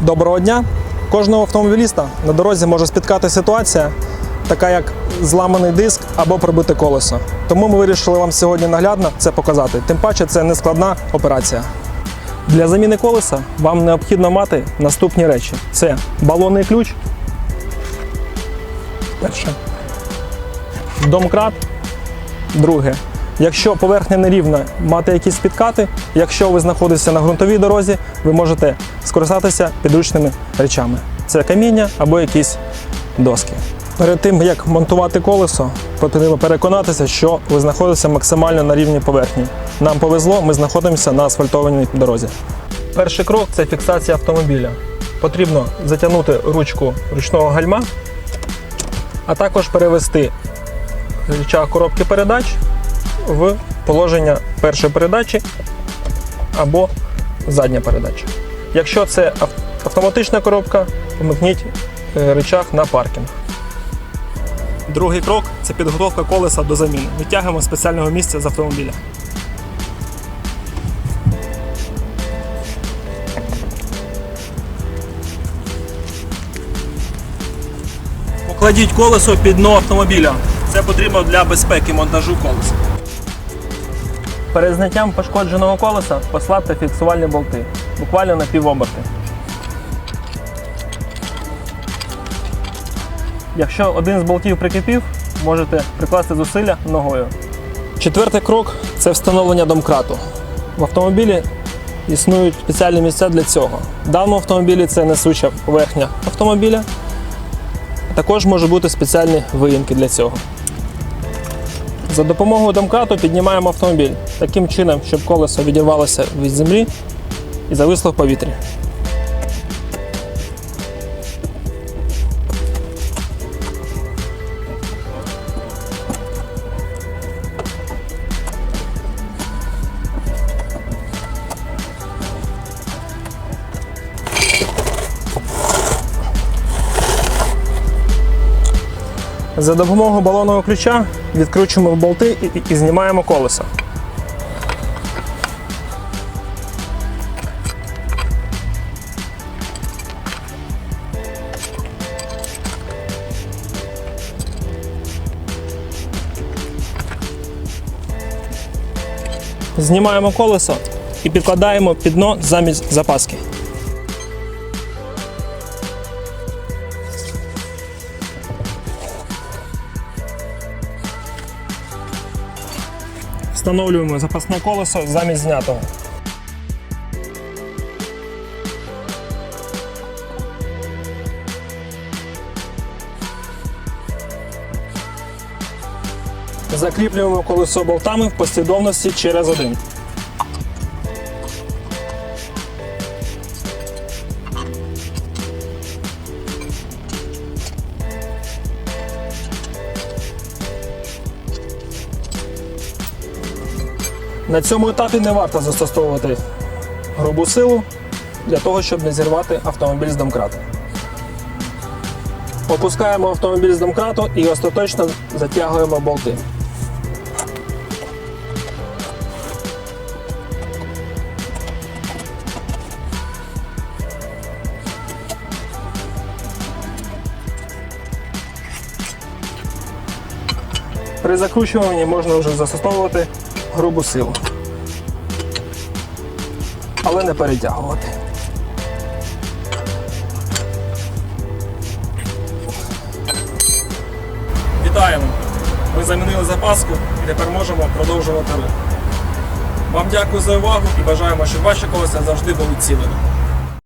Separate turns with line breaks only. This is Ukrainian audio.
Доброго дня! Кожного автомобіліста на дорозі може спіткати ситуація, така як зламаний диск або пробите колесо. Тому ми вирішили вам сьогодні наглядно це показати. Тим паче це не складна операція. Для заміни колеса вам необхідно мати наступні речі: це балонний ключ. Перше. Домкрат. Друге. Якщо поверхня нерівна, мати якісь підкати. Якщо ви знаходитеся на ґрунтовій дорозі, ви можете скористатися підручними речами. Це каміння або якісь доски. Перед тим як монтувати колесо, потрібно переконатися, що ви знаходитеся максимально на рівні поверхні. Нам повезло, ми знаходимося на асфальтованій дорозі. Перший крок це фіксація автомобіля. Потрібно затягнути ручку ручного гальма, а також перевести рычаг коробки передач в положення першої передачі або задня передача. Якщо це автоматична коробка, вмикніть е, рычаг на паркінг. Другий крок це підготовка колеса до заміни. Витягуємо з спеціального місця з автомобіля. Покладіть колесо під дно автомобіля. Це потрібно для безпеки монтажу колеса. Перед зняттям пошкодженого колеса послабте фіксувальні болти, буквально на півоберти. Якщо один з болтів прикипів, можете прикласти зусилля ногою. Четвертий крок це встановлення домкрату. В автомобілі існують спеціальні місця для цього. В даному автомобілі це несуча поверхня автомобіля. Також може бути спеціальні виїмки для цього. За допомогою домкрату піднімаємо автомобіль таким чином, щоб колесо відірвалося від землі і зависло в повітрі. За допомогою балонного ключа відкручуємо болти і, знімаємо колесо. Знімаємо колесо і підкладаємо під дно замість запаски. Встановлюємо запасне колесо замість знятого. Закріплюємо колесо болтами в послідовності через один. На цьому етапі не варто застосовувати грубу силу для того, щоб не зірвати автомобіль з домкрату. Опускаємо автомобіль з домкрату і остаточно затягуємо болти. При закручуванні можна вже застосовувати грубу силу. Але не перетягувати. Вітаємо! Ми замінили запаску і тепер можемо продовжувати рух. Вам дякую за увагу і бажаємо, щоб ваші колеса завжди були цілими.